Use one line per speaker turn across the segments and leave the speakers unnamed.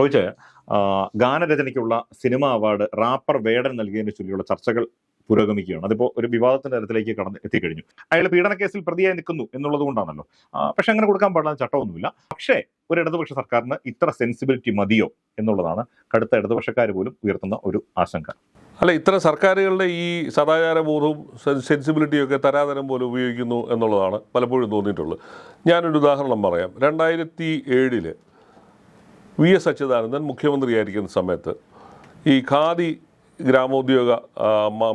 റോയിച്ച് ഗാനരചനയ്ക്കുള്ള cinema award rapper Vedan നൽകിയതിനെ ചൊല്ലിയുള്ള ചർച്ചകൾ പുരോഗമിക്കുകയാണ്. അതിപ്പോ ഒരു വിവാദത്തിന്റെ തരത്തിലേക്ക് കടന്ന് എത്തിക്കഴിഞ്ഞു. അയാൾ കേസിൽ പ്രതിയായി നിൽക്കുന്നു എന്നുള്ളത് കൊണ്ടാണല്ലോ. പക്ഷെ അങ്ങനെ കൊടുക്കാൻ പാടില്ല ചട്ടമൊന്നുമില്ല. പക്ഷേ ഒരു ഇടതുപക്ഷ സർക്കാരിന് ഇത്ര സെൻസിബിലിറ്റി മതിയോ എന്നുള്ളതാണ് കടുത്ത ഇടതുപക്ഷക്കാർ പോലും ഉയർത്തുന്ന ഒരു ആശങ്ക.
അല്ല ഇത്ര സർക്കാരുകളുടെ ഈ സദാചാരബോധവും സെൻ- സെൻസിബിലിറ്റിയും ഒക്കെ തരാതരം പോലെ ഉപയോഗിക്കുന്നു എന്നുള്ളതാണ് പലപ്പോഴും തോന്നിയിട്ടുള്ളത്. ഞാനൊരു ഉദാഹരണം പറയാം. രണ്ടായിരത്തി ഏഴിൽ വി എസ് അച്യുതാനന്ദൻ മുഖ്യമന്ത്രിയായിരിക്കുന്ന സമയത്ത് ഈ ഖാദി ഗ്രാമോദ്യോഗ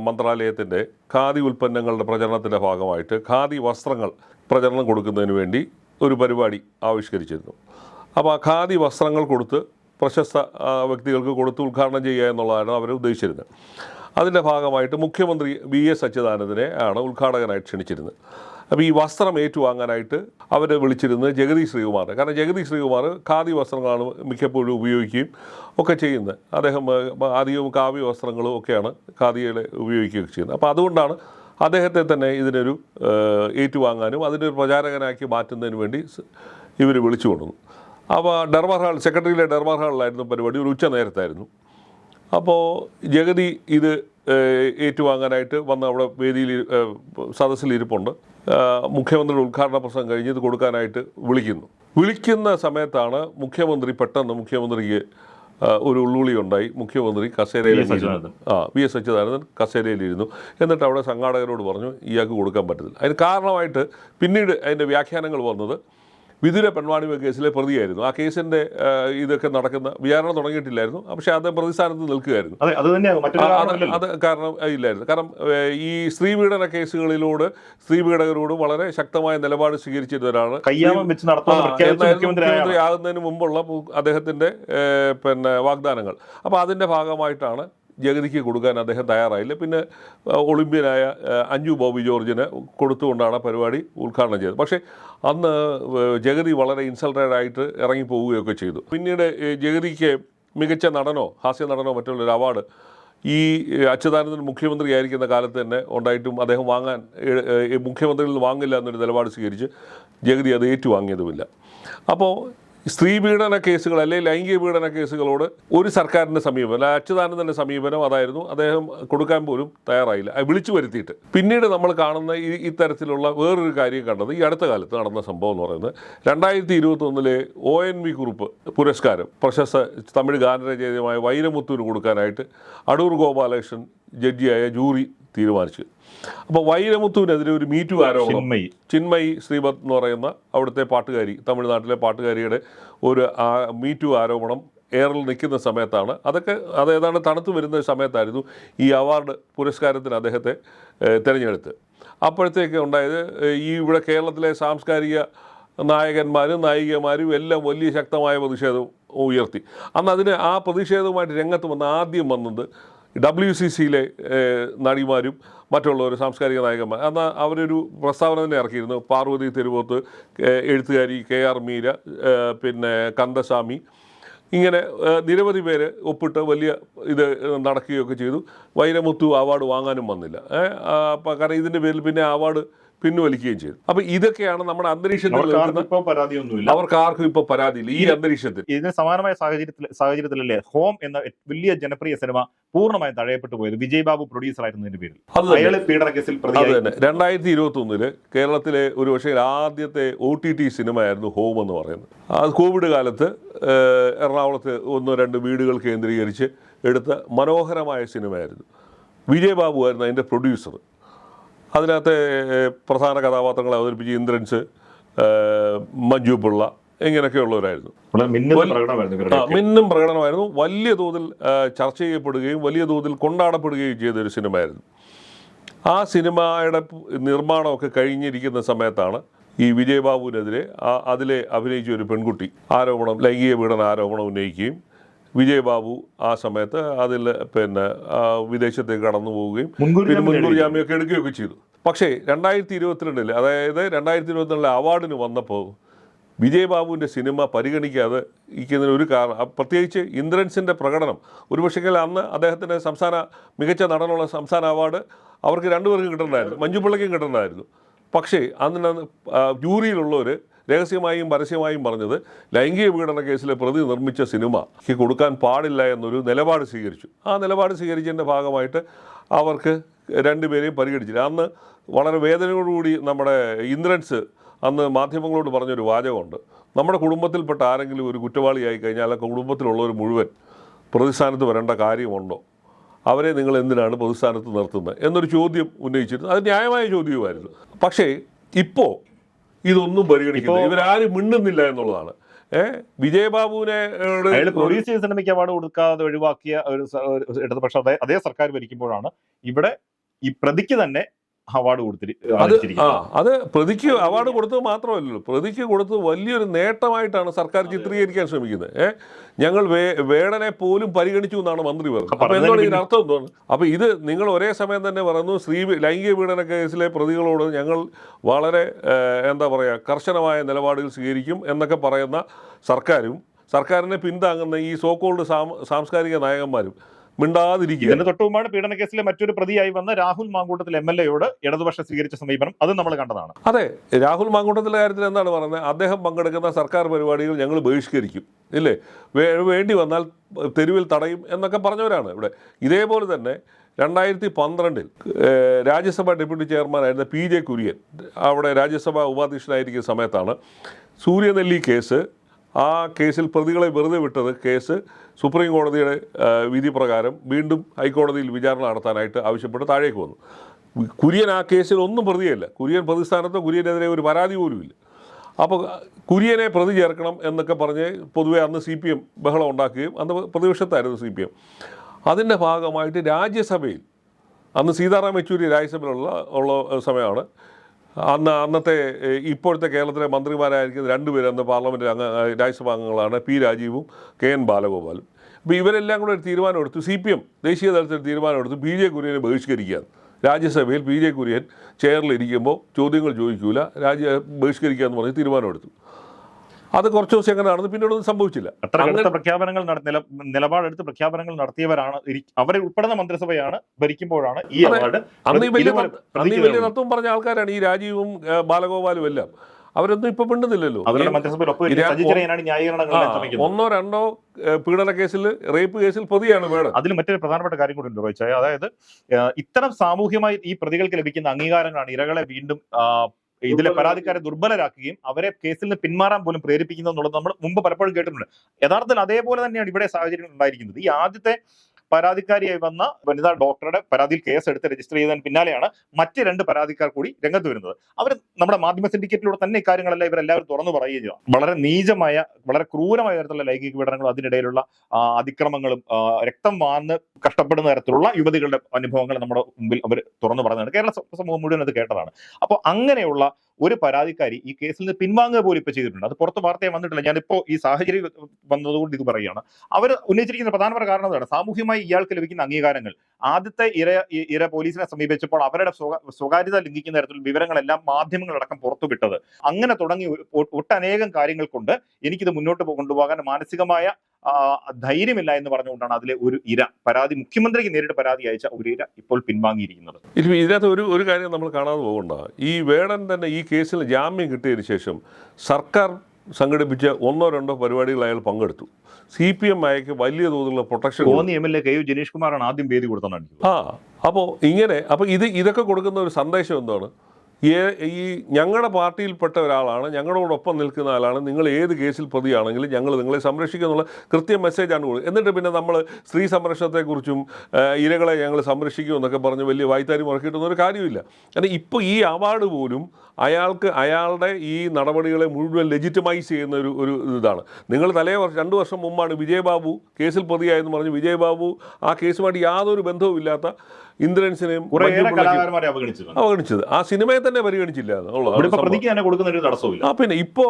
മന്ത്രാലയത്തിന്റെ ഖാദി ഉൽപ്പന്നങ്ങളുടെ പ്രചരണത്തിന്റെ ഭാഗമായിട്ട് ഖാദി വസ്ത്രങ്ങൾ പ്രചരണം കൊടുക്കുന്നതിന് വേണ്ടി ഒരു പരിപാടി ആവിഷ്കരിച്ചിരുന്നു. അപ്പോൾ ആ ഖാദി വസ്ത്രങ്ങൾ കൊടുത്ത് പ്രശസ്ത വ്യക്തികൾക്ക് കൊടുത്ത് ഉദ്ഘാടനം ചെയ്യുക എന്നുള്ളതാണ് അവർ ഉദ്ദേശിച്ചിരുന്നത്. അതിന്റെ ഭാഗമായിട്ട് മുഖ്യമന്ത്രി വി എസ് അച്യുതാനന്ദനെ ആണ് ഉദ്ഘാടകനായി ക്ഷണിച്ചിരുന്നത്. അപ്പോൾ ഈ വസ്ത്രം ഏറ്റുവാങ്ങാനായിട്ട് അവർ വിളിച്ചിരുന്നത് ജഗതി ശ്രീകുമാർ. കാരണം ജഗതി ശ്രീകുമാർ ഖാദി വസ്ത്രങ്ങളാണ് മിക്കപ്പോഴും ഉപയോഗിക്കുകയും ഒക്കെ ചെയ്യുന്നത്. അദ്ദേഹം അധികവും കാവ്യ വസ്ത്രങ്ങളും ഒക്കെയാണ് ഖാദിയുടെ ഉപയോഗിക്കുകയൊക്കെ ചെയ്യുന്നത്. അപ്പോൾ അതുകൊണ്ടാണ് അദ്ദേഹത്തെ തന്നെ ഇതിനൊരു ഏറ്റുവാങ്ങാനും അതിനൊരു പ്രചാരകനാക്കി മാറ്റുന്നതിന് വേണ്ടി ഇവർ വിളിച്ചു കൊണ്ടുവന്നു അപ്പോൾ ഡർമാർ ഹാൾ സെക്രട്ടറിയിലെ ഡർമാർ ഹാളിലായിരുന്നു പരിപാടി. ഒരു ഉച്ച നേരത്തായിരുന്നു. അപ്പോൾ ജഗതി ഇത് ഏറ്റുവാങ്ങാനായിട്ട് വന്ന് അവിടെ വേദിയിൽ സദസ്സിൽ ഇരിപ്പുണ്ട്. മുഖ്യമന്ത്രിയുടെ ഉദ്ഘാടന പ്രസംഗം കഴിഞ്ഞ് ഇത് കൊടുക്കാനായിട്ട് വിളിക്കുന്നു. വിളിക്കുന്ന സമയത്താണ് മുഖ്യമന്ത്രി പെട്ടെന്ന് മുഖ്യമന്ത്രിക്ക് ഒരു ഉള്ളുളി ഉണ്ടായി. മുഖ്യമന്ത്രി കസേരയിൽ ആ വി എസ് അച്യുതാനന്ദൻ കസേരയിലിരുന്നു എന്നിട്ട് അവിടെ സംഘാടകരോട് പറഞ്ഞു ഇയാൾക്ക് കൊടുക്കാൻ പറ്റത്തില്ല. അതിന് കാരണമായിട്ട് പിന്നീട് അതിന്റെ വ്യാഖ്യാനങ്ങൾ വന്നത് വിതുര പെൺവാണിമ കേസിലെ പ്രതിയായിരുന്നു. ആ കേസിന്റെ ഇതൊക്കെ നടക്കുന്ന വിചാരണ തുടങ്ങിയിട്ടില്ലായിരുന്നു. പക്ഷെ അത് പ്രതിസ്ഥാനത്ത് നിൽക്കുകയായിരുന്നു.
അതെ
കാരണം ഇല്ലായിരുന്നു. കാരണം ഈ സ്ത്രീ പീഡന കേസുകളിലൂട് സ്ത്രീ പീഡകരോടും വളരെ ശക്തമായ നിലപാട് സ്വീകരിച്ചിരുന്നവരാണ്.
മുഖ്യമന്ത്രി
ആകുന്നതിന് മുമ്പുള്ള അദ്ദേഹത്തിന്റെ പിന്നെ വാഗ്ദാനങ്ങൾ. അപ്പോൾ അതിന്റെ ഭാഗമായിട്ടാണ് ജഗതിക്ക് കൊടുക്കാൻ അദ്ദേഹം തയ്യാറായില്ല. പിന്നെ ഒളിമ്പ്യനായ അഞ്ജു ബോബി ജോർജിന് കൊടുത്തുകൊണ്ടാണ് പരിപാടി ഉദ്ഘാടനം ചെയ്തത്. പക്ഷേ അന്ന് ജഗതി വളരെ ഇൻസൾട്ടഡ് ആയിട്ട് ഇറങ്ങിപ്പോവുകയൊക്കെ ചെയ്തു. പിന്നീട് ജഗതിക്ക് മികച്ച നടനോ ഹാസ്യ നടനോ മറ്റുള്ളൊരു അവാർഡ് ഈ അച്യുതാനന്ദൻ മുഖ്യമന്ത്രി ആയിരിക്കുന്ന കാലത്ത് തന്നെ ഉണ്ടായിട്ടും അദ്ദേഹം വാങ്ങാൻ മുഖ്യമന്ത്രിയിൽ നിന്ന് വാങ്ങില്ല എന്നൊരു നിലപാട് സ്വീകരിച്ച് ജഗതി അത് ഏറ്റുവാങ്ങിയതുമില്ല. അപ്പോൾ സ്ത്രീപീഡന കേസുകൾ അല്ലെങ്കിൽ ലൈംഗിക പീഡന കേസുകളോട് ഒരു സർക്കാരിന്റെ സമീപനം അല്ല അച്യുതാനന്ദന്റെ സമീപനം അതായിരുന്നു. അദ്ദേഹം കൊടുക്കാൻ പോലും തയ്യാറായില്ല. വിളിച്ചു വരുത്തിയിട്ട്. പിന്നീട് നമ്മൾ കാണുന്ന ഈ ഇത്തരത്തിലുള്ള വേറൊരു കാര്യം കണ്ടത് ഈ അടുത്ത കാലത്ത് നടന്ന സംഭവം എന്ന് പറയുന്നത് രണ്ടായിരത്തി ഇരുപത്തൊന്നിലെ ഒ എൻ വി കുറിപ്പ് പുരസ്കാരം പ്രശസ്ത തമിഴ് ഗാനരചയിതമായ വൈരമുത്തുവിന് കൊടുക്കാനായിട്ട് അടൂർ ഗോപാലകൃഷ്ണൻ ജഡ്ജിയായ ജൂറി തീരുമാനിച്ചു. അപ്പോൾ വൈരമുത്തുവിനെതിരെ ഒരു മീറ്റു ആരോപണം.
ചിന്മയി.
ശ്രീപത് എന്ന് പറയുന്ന അവിടുത്തെ പാട്ടുകാരി തമിഴ്നാട്ടിലെ പാട്ടുകാരിയുടെ ഒരു മീറ്റു ആരോപണം എയറിൽ നിൽക്കുന്ന സമയത്താണ്. അതൊക്കെ അത് ഏതാണ്ട് തണുത്തു വരുന്ന സമയത്തായിരുന്നു ഈ അവാർഡ് പുരസ്കാരത്തിന് അദ്ദേഹത്തെ തിരഞ്ഞെടുത്ത്. അപ്പോഴത്തേക്ക് ഉണ്ടായത് ഈ ഇവിടെ കേരളത്തിലെ സാംസ്കാരിക നായകന്മാരും നായികമാരും എല്ലാം വലിയ ശക്തമായ പ്രതിഷേധം ഉയർത്തി. അന്ന് അതിന് ആ പ്രതിഷേധവുമായിട്ട് രംഗത്ത് വന്ന ആദ്യം വന്നത് ഡബ്ല്യു സി സിയിലെ നടിമാരും മറ്റുള്ളവർ സാംസ്കാരിക നായകന്മാർ. അന്ന് അവരൊരു പ്രസ്താവന തന്നെ ഇറക്കിയിരുന്നു. പാർവതി തെരുവോത്ത് എഴുത്തുകാരി കെ ആർ മീര പിന്നെ കന്ദസ്വാമി. ഇങ്ങനെ നിരവധി പേര് ഒപ്പിട്ട് വലിയ ഇത് നടക്കുകയൊക്കെ ചെയ്തു. വൈരമുത്തു അവാർഡ് വാങ്ങാനും വന്നില്ല. ഏഹ്, കാരണം ഇതിന്റെ പേരിൽ പിന്നെ അവാർഡ് പിൻവലിക്കുകയും ചെയ്തു. അപ്പൊ ഇതൊക്കെയാണ് നമ്മുടെ അന്തരീക്ഷത്തിൽ
അവർക്ക്
ആർക്കും ഇപ്പൊ പരാതിയില്ല ഈ അന്തരീക്ഷത്തിൽ.
ഇതിന് സമാനമായ സാഹചര്യത്തിൽ സാഹചര്യത്തിലല്ലേ ഹോം എന്ന വലിയ ജനപ്രിയ സിനിമ പൂർണമായും തഴയപ്പെട്ടു പോയത് വിജയ് ബാബു പ്രൊഡ്യൂസർ ആയിരുന്നതിന്റെ പേരിൽ.
അത് തന്നെ.
പീഡന കേസിൽ
അത്
പ്രതിയായി
തന്നെ. രണ്ടായിരത്തി ഇരുപത്തി ഒന്നിൽ കേരളത്തിലെ ഒരു പക്ഷേ ആദ്യത്തെ ഒ ടി ടി സിനിമയായിരുന്നു ഹോം എന്ന് പറയുന്നത്. അത് കോവിഡ് കാലത്ത് എറണാകുളത്ത് ഒന്നോ രണ്ട് വീടുകൾ കേന്ദ്രീകരിച്ച് എടുത്ത മനോഹരമായ സിനിമയായിരുന്നു. വിജയ് ബാബു ആയിരുന്നു അതിന്റെ പ്രൊഡ്യൂസർ അതിനകത്തെ പ്രധാന കഥാപാത്രങ്ങളെ അവതരിപ്പിച്ച് ഇന്ദ്രൻസ് മഞ്ജു പിള്ള ഇങ്ങനെയൊക്കെയുള്ളവരായിരുന്നു. മിന്നും പ്രകടനമായിരുന്നു വലിയ തോതിൽ ചർച്ച ചെയ്യപ്പെടുകയും വലിയ തോതിൽ കൊണ്ടാടപ്പെടുകയും ചെയ്ത ഒരു സിനിമയായിരുന്നു. ആ സിനിമയുടെ നിർമ്മാണമൊക്കെ കഴിഞ്ഞിരിക്കുന്ന സമയത്താണ് ഈ വിജയബാബുവിനെതിരെ ആ അതിലെ അഭിനയിച്ച ഒരു പെൺകുട്ടി ആരോപണം ലൈംഗിക പീഡന ആരോപണം ഉന്നയിക്കുകയും വിജയബാബു ആ സമയത്ത് അതിൽ പിന്നെ വിദേശത്തേക്ക് കടന്നു പോവുകയും പിന്നെ മുൻകൂർ ജാമ്യമൊക്കെ എടുക്കുകയൊക്കെ ചെയ്തു. പക്ഷേ രണ്ടായിരത്തി ഇരുപത്തിരണ്ടിൽ അതായത് രണ്ടായിരത്തി ഇരുപത്തിരണ്ടിലെ അവാർഡിന് വന്നപ്പോൾ വിജയബാബുവിന്റെ സിനിമ പരിഗണിക്കാതെ ഇരിക്കുന്നതിന് ഒരു കാരണം പ്രത്യേകിച്ച് ഇന്ദ്രൻസിന്റെ പ്രകടനം. ഒരുപക്ഷെങ്കിൽ അന്ന് അദ്ദേഹത്തിന് സംസ്ഥാന മികച്ച നടനുള്ള സംസ്ഥാന അവാർഡ് അവർക്ക് രണ്ടുപേർക്കും കിട്ടണ്ടായിരുന്നു മഞ്ജുപിള്ളയ്ക്കും കിട്ടണ്ടായിരുന്നു പക്ഷേ അന്ന് ജൂറിയിലുള്ളവർ രഹസ്യമായും പരസ്യമായും പറഞ്ഞത് ലൈംഗിക പീഡന കേസിലെ പ്രതി നിർമ്മിച്ച സിനിമയ്ക്ക് കൊടുക്കാൻ പാടില്ല എന്നൊരു നിലപാട് സ്വീകരിച്ചു. ആ നിലപാട് സ്വീകരിച്ചതിന്റെ ഭാഗമായിട്ട് അവർക്ക് രണ്ടുപേരെയും പരിഗണിച്ചില്ല. അന്ന് വളരെ വേദനയോടുകൂടി നമ്മുടെ ഇന്ദ്രൻസ് അന്ന് മാധ്യമങ്ങളോട് പറഞ്ഞൊരു വാചകമുണ്ട്. നമ്മുടെ കുടുംബത്തിൽപ്പെട്ട ആരെങ്കിലും ഒരു കുറ്റവാളിയായി കഴിഞ്ഞാൽ ആ കുടുംബത്തിലുള്ളവർ മുഴുവൻ പ്രതിസ്ഥാനത്ത് വരേണ്ട കാര്യമുണ്ടോ? അവരെ നിങ്ങൾ എന്തിനാണ് പൊതുസ്ഥാനത്ത് നിർത്തുന്നത്? എന്നൊരു ചോദ്യം ഉന്നയിച്ചിരുന്നു. അത് ന്യായമായ ചോദ്യവുമായിരുന്നു. പക്ഷേ ഇപ്പോൾ ഇതൊന്നും പരിഗണിക്കുന്നില്ല ഇവരാരും മിണ്ടുന്നില്ല എന്നുള്ളതാണ്. ഏഹ് വിജയബാബുവിനെ
പോലീസ് സിനിമയ്ക്ക് അവാർഡ് കൊടുക്കാതെ ഒഴിവാക്കിയ ഒരു ഇടതുപക്ഷം അതേ സർക്കാർ ഭരിക്കുമ്പോഴാണ് ഇവിടെ ഈ പ്രതിക്ക് തന്നെ അവാർഡ് കൊടുത്തിട്ട്
അത് പ്രതിക്ക് അവാർഡ് കൊടുത്തത് മാത്രമല്ലല്ലോ. പ്രതിക്ക് കൊടുത്തത് വലിയൊരു നേട്ടമായിട്ടാണ് സർക്കാർ ചിത്രീകരിക്കാൻ ശ്രമിക്കുന്നത്. ഏ? ഞങ്ങൾ വേ വേടനെ പോലും പരിഗണിച്ചു എന്നാണ് മന്ത്രി പറഞ്ഞത്.
അപ്പൊ
എന്താണ് ഇതിന് അർത്ഥം എന്താണ് അപ്പൊ ഇത് നിങ്ങൾ ഒരേ സമയം തന്നെ പറയുന്നു സ്ത്രീ ലൈംഗിക പീഡന കേസിലെ പ്രതികളോട് ഞങ്ങൾ വളരെ എന്താ പറയുക കർശനമായ നിലപാടുകൾ സ്വീകരിക്കും എന്നൊക്കെ പറയുന്ന സർക്കാരും സർക്കാരിനെ പിന്താങ്ങുന്ന ഈ സോക്കോൾഡ് സാംസ്കാരിക നായകന്മാരും മിണ്ടാതിരിക്കുക.
ഇതിന് തൊട്ട് മുമ്പാണ് പീഡന കേസിലെ മറ്റൊരു പ്രതിയായി വന്ന രാഹുൽ മാങ്കൂട്ടത്തിൽ എം എൽ എയോട് ഇടതുപക്ഷം സ്വീകരിച്ച സമീപനം. അത് നമ്മൾ കണ്ടതാണ്.
അതെ രാഹുൽ മാങ്കൂട്ടത്തിലെ കാര്യത്തിൽ എന്താണ് പറയുന്നത് അദ്ദേഹം പങ്കെടുക്കുന്ന സർക്കാർ പരിപാടികൾ ഞങ്ങൾ ബഹിഷ്കരിക്കും ഇല്ലേ? വേണ്ടി വന്നാൽ തെരുവിൽ തടയും എന്നൊക്കെ പറഞ്ഞവരാണ് ഇവിടെ. ഇതേപോലെ തന്നെ രണ്ടായിരത്തി പന്ത്രണ്ടിൽ രാജ്യസഭ ഡെപ്യൂട്ടി ചെയർമാനായിരുന്ന പി ജെ കുര്യൻ അവിടെ രാജ്യസഭ ഉപാധ്യക്ഷനായിരിക്കുന്ന സമയത്താണ് സൂര്യനെല്ലി കേസ് ആ കേസിൽ പ്രതികളെ വെറുതെ വിട്ടത് കേസ് സുപ്രീം കോടതിയുടെ വിധി പ്രകാരം വീണ്ടും ഹൈക്കോടതിയിൽ വിചാരണ നടത്താനായിട്ട് ആവശ്യപ്പെട്ട് താഴേക്ക് വന്നു. കുര്യൻ ആ കേസിൽ ഒന്നും പ്രതിയല്ല. കുര്യൻ പ്രതിസ്ഥാനത്തോ കുര്യനെതിരെ ഒരു പരാതി പോലുമില്ല അപ്പോൾ കുര്യനെ പ്രതി ചേർക്കണം എന്നൊക്കെ പറഞ്ഞ് പൊതുവേ അന്ന് സി പി എം ബഹളം ഉണ്ടാക്കുകയും അന്ന് പ്രതിപക്ഷത്തായിരുന്നു സി പി എം അതിന്റെ ഭാഗമായിട്ട് രാജ്യസഭയിൽ അന്ന് സീതാറാം യെച്ചൂരി രാജ്യസഭയിലുള്ള ഉള്ള സമയമാണ് അന്ന് അന്നത്തെ ഇപ്പോഴത്തെ കേരളത്തിലെ മന്ത്രിമാരായിരിക്കുന്ന രണ്ടുപേരും അന്ന് പാർലമെന്റ് അംഗ രാജ്യസഭാ അംഗങ്ങളാണ് പി രാജീവും കെ എൻ ബാലഗോപാലും. അപ്പോൾ ഇവരെല്ലാം കൂടെ ഒരു തീരുമാനമെടുത്തു. സി പി എം ദേശീയ തലത്തിൽ തീരുമാനമെടുത്തു. ബി ജെ കുര്യനെ ബഹിഷ്കരിക്കുകയാണ്. രാജ്യസഭയിൽ പി ജെ കുര്യൻ ചെയറിലിരിക്കുമ്പോൾ ചോദ്യങ്ങൾ ചോദിക്കൂല. രാജ്യ ബഹിഷ്കരിക്കുക എന്ന് പറഞ്ഞ് തീരുമാനമെടുത്തു. അത് കുറച്ച് ദിവസം എങ്ങനെ നടന്നു? പിന്നീട് ഒന്നും സംഭവിച്ചില്ല.
അത്ര കടുത്ത പ്രഖ്യാപനങ്ങൾ നിലപാടെടുത്ത് പ്രഖ്യാപനങ്ങൾ നടത്തിയവരാണ് അവരെ ഉൾപ്പെടുന്ന മന്ത്രിസഭയാണ് ഭരിക്കുമ്പോഴാണ് ഈ അവാർഡ്
അന്ന് വലിയ അന്ന് വലിയ തത്വം പറഞ്ഞ ആൾക്കാരാണ് ഈ രാജീവും ബാലഗോപാലും എല്ലാം. അവരൊന്നും ഇപ്പൊ
പിണ്ടുന്നില്ലല്ലോ
ഒന്നോ രണ്ടോ പീഡന കേസിൽ റേപ്പ് കേസിൽ പ്രതിയാണ് വേണം
അതിൽ മറ്റൊരു പ്രധാനപ്പെട്ട കാര്യം കൂടി ഉണ്ട് റോയിച്ചായ അതായത് ഇത്തരം സാമൂഹ്യമായി ഈ പ്രതികൾക്ക് ലഭിക്കുന്ന അംഗീകാരങ്ങളാണ് ഇരകളെ വീണ്ടും ഇതിലെ പരാതിക്കാരെ ദുർബലരാക്കുകയും അവരെ കേസിൽ നിന്ന് പിന്മാറാൻ പോലും പ്രേരിപ്പിക്കുന്നു എന്നുള്ളത് നമ്മൾ മുമ്പ് പലപ്പോഴും കേട്ടിട്ടുണ്ട്. യഥാർത്ഥത്തിൽ അതേപോലെ തന്നെയാണ് ഇവിടെ സാഹചര്യങ്ങൾ ഉണ്ടായിരിക്കുന്നത്. ഈ ആദ്യത്തെ പരാതിക്കാരിയായി വന്ന വനിതാ ഡോക്ടറുടെ പരാതിയിൽ കേസ് എടുത്ത് രജിസ്റ്റർ ചെയ്തതിന് പിന്നാലെയാണ് മറ്റ് രണ്ട് പരാതിക്കാർ കൂടി രംഗത്ത് വരുന്നത്. അവർ നമ്മുടെ മാധ്യമ സിൻഡിക്കേറ്റിലൂടെ തന്നെ ഇക്കാര്യങ്ങളെല്ലാം ഇവരെല്ലാവരും തുറന്നു പറയുകയും ചെയ്യും വളരെ നീചമായ വളരെ ക്രൂരമായ തരത്തിലുള്ള ലൈംഗിക പീഡനങ്ങളും അതിനിടയിലുള്ള അതിക്രമങ്ങളും രക്തം വാന്ന് കഷ്ടപ്പെടുന്ന തരത്തിലുള്ള യുവതികളുടെ അനുഭവങ്ങൾ നമ്മുടെ മുമ്പിൽ അവർ തുറന്നു പറഞ്ഞതാണ് കേരള സമൂഹം മുഴുവൻ അത് കേട്ടതാണ്. അപ്പോൾ അങ്ങനെയുള്ള ഒരു പരാതിക്കാരി ഈ കേസിൽ നിന്ന് പിൻവാങ്ങുക പോലും ഇപ്പൊ ചെയ്തിട്ടുണ്ട്. അത് പുറത്ത് വാർത്തയെ വന്നിട്ടില്ല. ഞാനിപ്പോ ഈ സാഹചര്യം വന്നതുകൊണ്ട് ഇത് പറയുകയാണ്. അവർ ഉന്നയിച്ചിരിക്കുന്ന പ്രധാനപ്പെട്ട കാരണം എന്താണ് സാമൂഹ്യമായി ഇയാൾക്ക് ലഭിക്കുന്ന അംഗീകാരങ്ങൾ. ആദ്യത്തെ ഇര ഇര പോലീസിനെ സമീപിച്ചപ്പോൾ അവരുടെ സ്വകാര്യത ലംഘിക്കുന്ന തരത്തിൽ വിവരങ്ങളെല്ലാം മാധ്യമങ്ങളടക്കം പുറത്തുവിട്ടത്. അങ്ങനെ തുടങ്ങി ഒട്ടനേകം കാര്യങ്ങൾ കൊണ്ട് എനിക്കിത് മുന്നോട്ട് കൊണ്ടുപോകാൻ മാനസികമായ ധൈര്യമില്ല എന്ന് പറഞ്ഞുകൊണ്ടാണ് അതിലെ ഒരു ഇര. പരാതി മുഖ്യമന്ത്രിക്ക് നേരിട്ട് പരാതി അയച്ച ഒരു ഇര ഇപ്പോൾ പിൻവാങ്ങിയിരിക്കുന്നത്.
ഇതിനകത്ത് ഒരു ഒരു കാര്യം നമ്മൾ കാണാതെ പോകണ്ട. ഈ വേടൻ തന്നെ ഈ കേസിൽ ജാമ്യം കിട്ടിയതിന് ശേഷം സർക്കാർ സംഘടിപ്പിച്ച ഒന്നോ രണ്ടോ പരിപാടികൾ അയാൾ പങ്കെടുത്തു. സി പി എം അയക്ക് വലിയ തോതിലുള്ള പ്രൊട്ടക്ഷൻ
തോന്നി M L A K U Janeesh കുമാറാണ് ആദ്യം പേര് എനിക്ക്
ആ അപ്പോൾ ഇങ്ങനെ അപ്പോൾ ഇത് ഇതൊക്കെ കൊടുക്കുന്ന ഒരു സന്ദേശം എന്താണ്? ഈ ഞങ്ങളുടെ പാർട്ടിയിൽപ്പെട്ട ഒരാളാണ് ഞങ്ങളോടൊപ്പം നിൽക്കുന്ന ആളാണ് നിങ്ങൾ ഏത് കേസിൽ പ്രതിയാണെങ്കിലും ഞങ്ങൾ നിങ്ങളെ സംരക്ഷിക്കുക എന്നുള്ള കൃത്യ മെസ്സേജാണ് കൊടുക്കുക എന്നിട്ട് പിന്നെ നമ്മൾ സ്ത്രീ സംരക്ഷണത്തെക്കുറിച്ചും ഇരകളെ ഞങ്ങൾ സംരക്ഷിക്കും എന്നൊക്കെ പറഞ്ഞ് വലിയ വായ്ത്താരി മുറക്കിയിട്ടൊന്നും ഒരു കാര്യമില്ല കാരണം ഇപ്പോൾ ഈ അവാർഡ് പോലും അയാൾക്ക് അയാളുടെ ഈ നടപടികളെ മുഴുവൻ ലെജിറ്റമൈസ് ചെയ്യുന്ന ഒരു ഒരു ഇതാണ്. നിങ്ങൾ തലേ വർഷം രണ്ട് വർഷം മുമ്പാണ് വിജയബാബു കേസിൽ പ്രതിയായെന്ന് പറഞ്ഞ് വിജയബാബു ആ കേസുമായിട്ട് യാതൊരു ബന്ധവും ഇല്ലാത്ത ഇന്ദ്രൻസിനെയും അവഗണിച്ചത്. ആ സിനിമയെ തന്നെ പരിഗണിച്ചില്ല പിന്നെ ഇപ്പൊ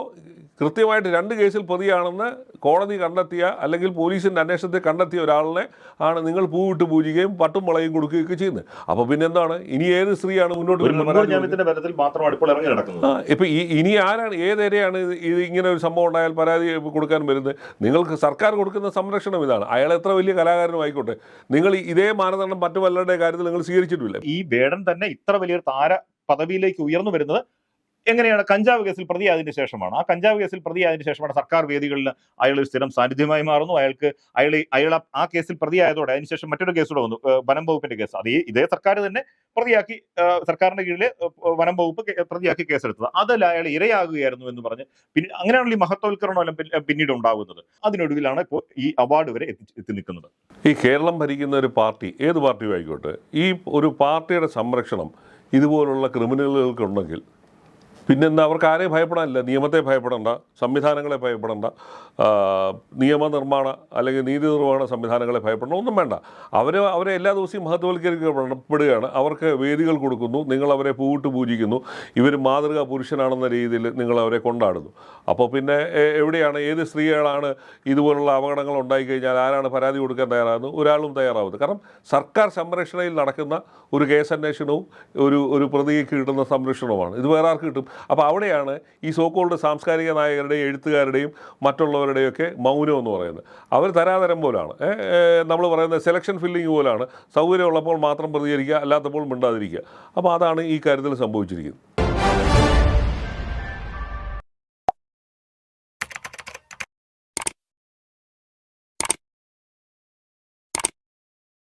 കൃത്യമായിട്ട് രണ്ട് കേസിൽ പ്രതിയാണെന്ന് കോടതി കണ്ടെത്തിയ അല്ലെങ്കിൽ പോലീസിന്റെ അന്വേഷണത്തിൽ കണ്ടെത്തിയ ഒരാളിനെ ആണ് നിങ്ങൾ പൂവിട്ട് പൂജിക്കുകയും പട്ടും വളയും കൊടുക്കുകയും ഒക്കെ ചെയ്യുന്നത്. അപ്പോൾ പിന്നെ എന്താണ് ഇനി ഏത് സ്ത്രീയാണ് മുന്നോട്ട് വരുന്നത് ഈ ഇനി ആരാണ് ഏതേരെയാണ് ഇത് ഇത് ഇങ്ങനെ ഒരു സംഭവം ഉണ്ടായാൽ പരാതി കൊടുക്കാൻ വരുന്നത്? നിങ്ങൾക്ക് സർക്കാർ കൊടുക്കുന്ന സംരക്ഷണം ഇതാണ്. അയാൾ എത്ര വലിയ കലാകാരനും ആയിക്കോട്ടെ നിങ്ങൾ ഇതേ മാനദണ്ഡം മറ്റു പലരുടെ കാര്യത്തിൽ നിങ്ങൾ സ്വീകരിച്ചിട്ടില്ല.
ഈ വേടൻ തന്നെ ഇത്ര വലിയൊരു താര പദവിയിലേക്ക് ഉയർന്നു വരുന്നത് എങ്ങനെയാണ് കഞ്ചാവ് കേസിൽ പ്രതിയായതിനു ശേഷമാണ്? ആ കഞ്ചാവ് കേസിൽ പ്രതിയായതിനു ശേഷമാണ് സർക്കാർ വേദികളിൽ അയാൾ ഒരു സ്ഥിരം സാന്നിധ്യമായി മാറുന്നു. അയാൾക്ക് അയാൾ അയാൾ ആ- കേസിൽ പ്രതിയായതോടെ അതിനുശേഷം മറ്റൊരു കേസ് കൂടെ വന്നു. വനം വകുപ്പിന്റെ കേസ്. അത് ഇതേ സർക്കാർ തന്നെ പ്രതിയാക്കി സർക്കാരിന്റെ കീഴിൽ വനം വകുപ്പ് പ്രതിയാക്കി കേസെടുത്തത്. അതല്ല അയാൾ ഇരയാകുകയായിരുന്നു എന്ന് പറഞ്ഞ് പിന്നെ അങ്ങനെയാണല്ലോ ഈ മഹത്വവൽക്കരണം പിന്നീട് ഉണ്ടാകുന്നത്. അതിനൊടുവിലാണ് ഇപ്പോൾ ഈ അവാർഡ് വരെ എത്തി എത്തി നിൽക്കുന്നത്.
ഈ കേരളം ഭരിക്കുന്ന ഒരു പാർട്ടി ഏത് പാർട്ടിയും ആയിക്കോട്ടെ ഈ ഒരു പാർട്ടിയുടെ സംരക്ഷണം ഇതുപോലുള്ള ക്രിമിനലുകൾക്കുണ്ടെങ്കിൽ പിന്നെന്താ അവർക്ക് ആരെയും ഭയപ്പെടാനില്ല. നിയമത്തെ ഭയപ്പെടേണ്ട സംവിധാനങ്ങളെ ഭയപ്പെടേണ്ട നിയമനിർമ്മാണ അല്ലെങ്കിൽ നീതി നിർവഹണ സംവിധാനങ്ങളെ ഭയപ്പെടണം ഒന്നും വേണ്ട. അവരെ അവരെ എല്ലാ ദിവസവും മഹത്വവൽക്കരിക്കപ്പെടുകയാണ്. അവർക്ക് വേദികൾ കൊടുക്കുന്നു നിങ്ങൾ അവരെ പൂവിട്ട് പൂജിക്കുന്നു. ഇവർ മാതൃകാ പുരുഷനാണെന്ന രീതിയിൽ നിങ്ങൾ അവരെ കൊണ്ടാടുന്നു. അപ്പോൾ പിന്നെ എവിടെയാണ് ഏത് സ്ത്രീകളാണ് ഇതുപോലുള്ള അപകടങ്ങൾ ഉണ്ടായിക്കഴിഞ്ഞാൽ ആരാണ് പരാതി കൊടുക്കാൻ തയ്യാറാകുന്നത്? ഒരാളും തയ്യാറാവുന്നത് കാരണം സർക്കാർ സംരക്ഷണയിൽ നടക്കുന്ന ഒരു കേസന്വേഷണവും ഒരു ഒരു പ്രതിക്ക് കിട്ടുന്ന സംരക്ഷണവുമാണ്. ഇത് വേറെ ആർക്ക് കിട്ടും? അപ്പോൾ അവിടെയാണ് ഈ സോക്കോളുടെ സാംസ്കാരിക നായകരുടെയും എഴുത്തുകാരുടെയും മറ്റുള്ളവരുടെയൊക്കെ മൗനം എന്ന് പറയുന്നത്. അവർ തരാതരം പോലാണ്. നമ്മൾ പറയുന്ന സെലക്ഷൻ ഫില്ലിംഗ് പോലാണ്. സൗകര്യമുള്ളപ്പോൾ മാത്രം പ്രതികരിക്കുക അല്ലാത്തപ്പോൾ മിണ്ടാതിരിക്കുക. അപ്പോൾ അതാണ് ഈ കാര്യത്തിൽ സംഭവിച്ചിരിക്കുന്നത്.